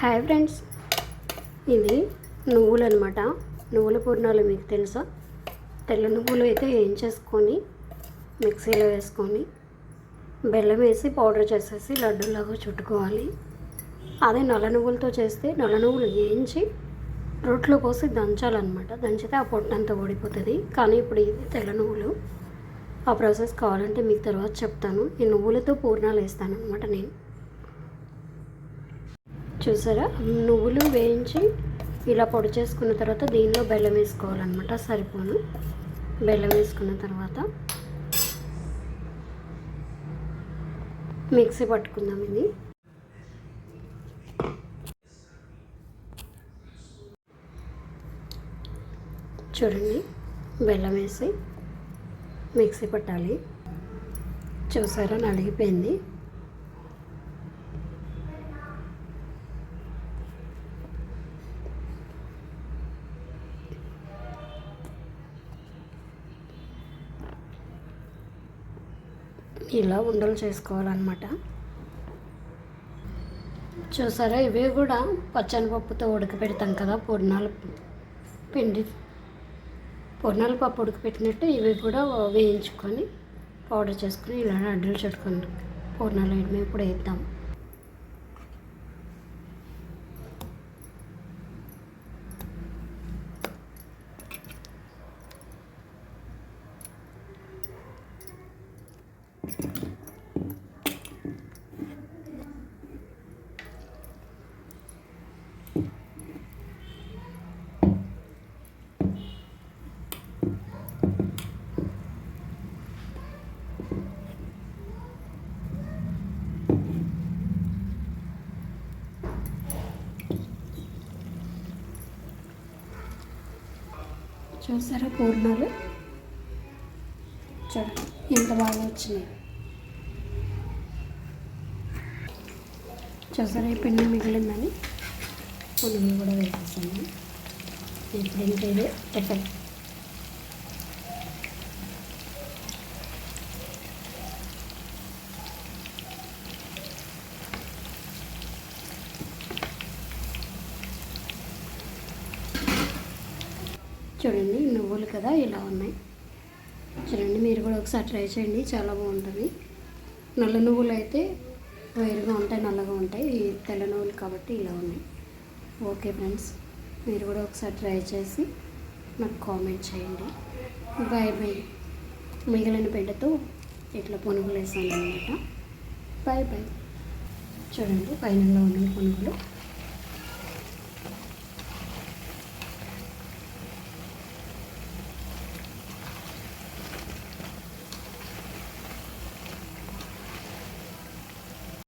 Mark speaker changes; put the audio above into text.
Speaker 1: Hi friends ఇది నువ్వులు అనమాట నువ్వుల పూర్ణాలు మీకు తెలుసా? తెల్ల నువ్వులు అయితే ఏం చేసుకొని మిక్సీలో వేసుకొని బెల్లం వేసి పౌడర్ చేసేసి లడ్డూలాగా చుట్టుకోవాలి. అదే నల్ల నువ్వులతో చేస్తే నల్ల నువ్వులు వేయించి రొట్లో పోసి దంచాలన్నమాట. దంచితే ఆ పొట్టంతా ఓడిపోతుంది కానీ ఇప్పుడు ఇది తెల్ల నువ్వులు. ఆ ప్రాసెస్ కావాలంటే మీకు తర్వాత చెప్తాను. ఈ నువ్వులతో పూర్ణాలు వేస్తాను అనమాట నేను. చూసారా? నువ్వులు వేయించి ఇలా పొడి చేసుకున్న తర్వాత దీనిలో బెల్లం వేసుకోవాలన్నమాట సరిపోను. బెల్లం వేసుకున్న తర్వాత మిక్సీ పట్టుకుందాం ఇది. చూడండి బెల్లం వేసి మిక్సీ పట్టాలి. చూసారా? నలిగిపోయింది. ఇలా ఉండలు చేసుకోవాలన్నమాట. చూసారా? ఇవి కూడా పచ్చని పప్పుతో ఉడకపెడతాం కదా పూర్ణాల పిండి. పూర్ణాల పప్పు ఉడకపెట్టినట్టు ఇవి కూడా వేయించుకొని పౌడర్ చేసుకొని ఇలా అడ్డలు చుట్టుకొని పూర్ణాలు వేయడం ఇప్పుడు వేద్దాం. చూసారా పూర్ణాలు? చూడండి ఎంత బాగా వచ్చినాయి. చూసారా ఈ పిండి మిగిలిందని? పునుగులు కూడా వేసేసాను. ఇప్పుడు ఇంకా ఇది చూడండి నువ్వులు కదా ఇలా ఉన్నాయి. చూడండి మీరు కూడా ఒకసారి ట్రై చేయండి చాలా బాగుంటుంది. నల్ల నువ్వులు అయితే వేరుగా ఉంటాయి నల్లగా ఉంటాయి. ఈ తెల్ల నువ్వులు కాబట్టి ఇలా ఉన్నాయి. ఓకే ఫ్రెండ్స్ మీరు కూడా ఒకసారి ట్రై చేసి నాకు కామెంట్ చేయండి. Bye bye. మిగిలిన బిడ్డతో ఇట్లా పునుగులు వేసాను అనమాట బాయ్ బాయ్. చూడండి పైన ఉన్నాయి పునుగులు.